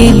গেল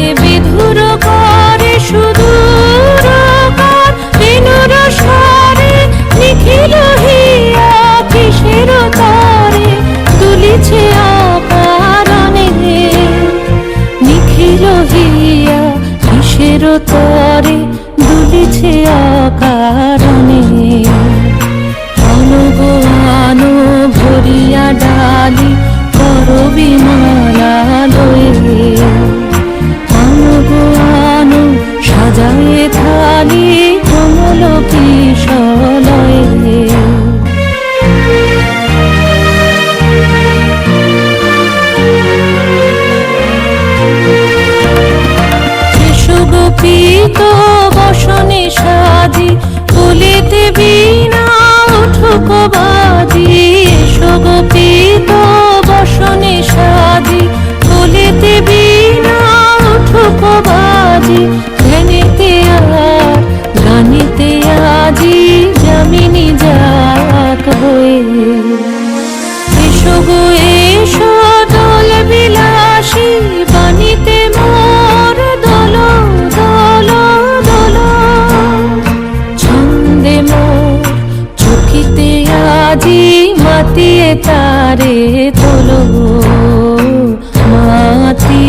দুলিছে অকারণে। অনুগানো ভরিয়া ডালি করবি মালা লয়ে অনুগানো সাজায়ে থালি কমল কিশলয়ে। সুগোপিত বসনে সাজি বলিতে বিনা মাতিয়ে তারে তোলো মাতি